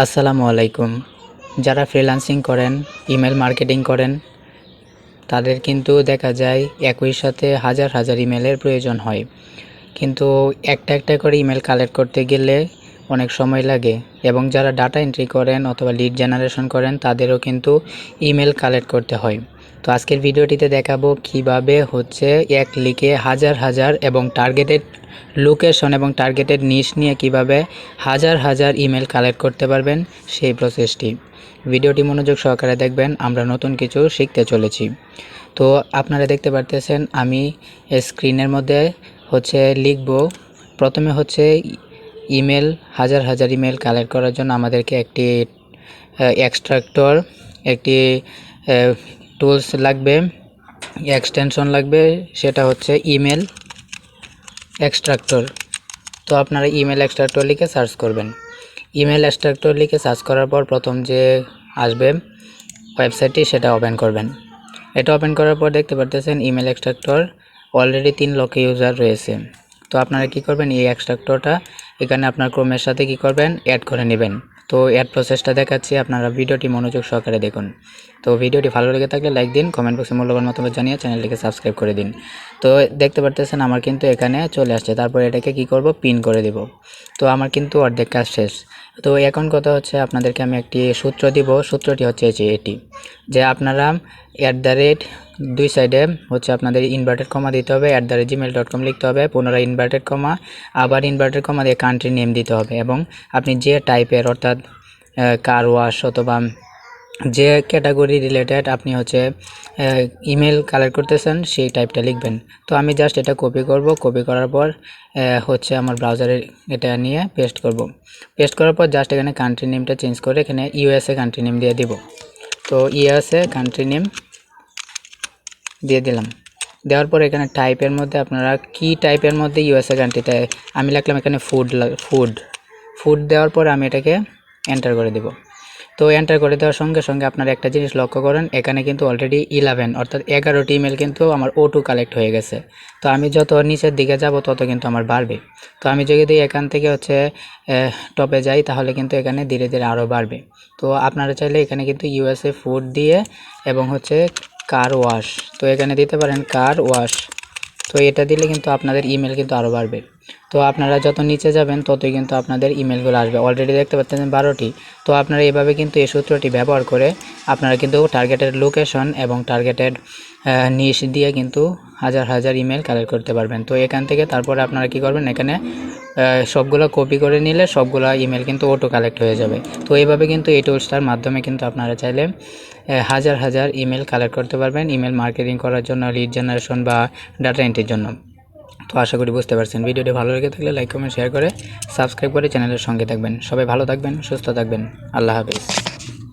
আসসালামু আলাইকুম। যারা ফ্রিল্যান্সিং করেন ইমেল মার্কেটিং করেন, তাদের কিন্তু দেখা যায় একই সাথে হাজার হাজার ইমেলের প্রয়োজন হয়। কিন্তু একটা একটা করে ইমেল কালেক্ট করতে গেলে অনেক সময় লাগে এবং যারা ডাটা এন্ট্রি করেন অথবা লিড জেনারেশন করেন, তাদেরও কিন্তু ইমেল কালেক্ট করতে হয়। তো আজকের ভিডিওটিতে দেখাবো কীভাবে হচ্ছে এক লিখে হাজার হাজার এবং টার্গেটেড লোকেশন এবং টার্গেটেড নিশ নিয়ে কীভাবে হাজার হাজার ইমেল কালেক্ট করতে পারবেন সেই প্রসেসটি ভিডিওটি মনোযোগ সহকারে দেখবেন, আমরা নতুন কিছু শিখতে চলেছি। তো আপনারা দেখতে পারতেছেন, আমি স্ক্রিনের মধ্যে হচ্ছে লিখব, প্রথমে হচ্ছে ইমেল হাজার হাজার ইমেল কালেক্ট করার জন্য আমাদেরকে একটি এক্সট্রাক্টর একটি টুলস লাগবে এক্সটেনশন লাগবে, সেটা হচ্ছে ইমেল এক্সট্রাক্টর তো আপনারা ইমেল এক্সট্রাক্টর লিখে সার্চ করবেন। ইমেল এক্সট্রাক্টর লিখে সার্চ করার পর প্রথম যে আসবে ওয়েবসাইটটি সেটা ওপেন করবেন। এটা ওপেন করার পর দেখতে পারতেছেন ইমেল এক্সট্রাক্টর অলরেডি তিন লক্ষ ইউজার রয়েছে। তো আপনারা কি করবেন, এই এক্সট্রাক্টরটা এখানে আপনার ক্রমের সাথে কি করবেন অ্যাড করে নেবেন। তো অ্যাড প্রসেসটা দেখাচ্ছি, আপনারা ভিডিওটি মনোযোগ সহকারে দেখুন। তো ভিডিওটি ভালো লেগে থাকলে লাইক দিন কমেন্ট বক্সে মূল্যবান মতামত জানিয়ে চ্যানেলটিকে সাবস্ক্রাইব করে দিন। তো দেখতে পারতেছেন আমার কিন্তু এখানে চলে আসছে, তারপর এটাকে কি করব? পিন করে দেব। তো আমার কিন্তু অর্ধেক কাজ শেষ। তো এখন কথা হচ্ছে আপনাদেরকে আমি একটি সূত্র দিব। সূত্রটি হচ্ছে যে এটি, যে আপনারা অ্যাট দ্য রেট দুই সাইডে হচ্ছে আপনাদের ইনভার্টেড কমা দিতে হবে at the rate Gmail dot com লিখতে হবে, পুনরায় ইনভার্টেড কমা আবার ইনভার্টেড কমা দিয়ে কান্ট্রি নেম দিতে হবে এবং আপনি যে টাইপের অর্থাৎ কার ওয়াশ অথবা যে ক্যাটাগরি রিলেটেড আপনি হচ্ছে ইমেল কালেক্ট করতেছেন, সেই টাইপটা লিখবেন। তো আমি জাস্ট এটা কপি করব। কপি করার পর হচ্ছে আমার ব্রাউজারে এটা নিয়ে পেস্ট করব। পেস্ট করার পর জাস্ট এখানে কান্ট্রি নেমটা চেঞ্জ করে এখানে ইউএসএ কান্ট্রি নেম দিয়ে দিব। তো ইউএসএ কান্ট্রি নেম দিয়ে দিলাম। দেওয়ার পর এখানে টাইপের মধ্যে আপনারা কি টাইপের মধ্যে ইউএসএ কান্ট্রিতে আমি লিখলাম এখানে ফুড ফুড ফুড দেওয়ার পর আমি এটাকে এন্টার করে দেব। তো এন্টার করে দেওয়ার সঙ্গে সঙ্গে আপনারা একটা জিনিস লক্ষ্য করেন, এখানে কিন্তু অলরেডি ইলেভেন অর্থাৎ এগারোটি ইমেল কিন্তু আমার ও টু কালেক্ট হয়ে গেছে। তো আমি যত নিচের দিকে যাব, তত কিন্তু আমার বাড়বে। তো আমি যদি এখান থেকে হচ্ছে টপে যাই, তাহলে কিন্তু এখানে ধীরে ধীরে আরও বাড়বে। তো আপনারা চাইলে এখানে কিন্তু ইউএসএ ফুড দিয়ে এবং হচ্ছে কার ওয়াশ তো এখানে দিতে পারেন কার ওয়াশ তো এটা দিলে কিন্তু আপনাদের ইমেল কিন্তু আরও বাড়বে। তো আপনারা যত নিচে যাবেন, ততই কিন্তু আপনাদের ইমেলগুলো আসবে। অলরেডি দেখতে পাচ্ছেন বারোটি। তো আপনারা এভাবে কিন্তু এই সূত্রটি ব্যবহার করে আপনারা কিন্তু টার্গেটেড লোকেশন এবং টার্গেটেড নিশ দিয়ে কিন্তু হাজার হাজার ইমেল কালেক্ট করতে পারবেন। তো এখান থেকে তারপরে আপনারা কি করবেন? এখানে সবগুলো কপি করে নিলে সবগুলো ইমেল কিন্তু অটো কালেক্ট হয়ে যাবে। তো এইভাবে কিন্তু এই টুলসটার মাধ্যমে কিন্তু আপনারা চাইলে হাজার হাজার ইমেল কালেক্ট করতে পারবেন। ইমেল মার্কেটিং করার জন্য লিড জেনারেশন বা ডাটা এন্ট্রির জন্য। তো আশা করি বুঝতে পারছেন। ভিডিওটি ভালো লেগে থাকলে লাইক কমেন্ট শেয়ার করে সাবস্ক্রাইব করে চ্যানেলের সঙ্গে থাকবেন। সবাই ভালো থাকবেন, সুস্থ থাকবেন। আল্লাহ হাফিজ।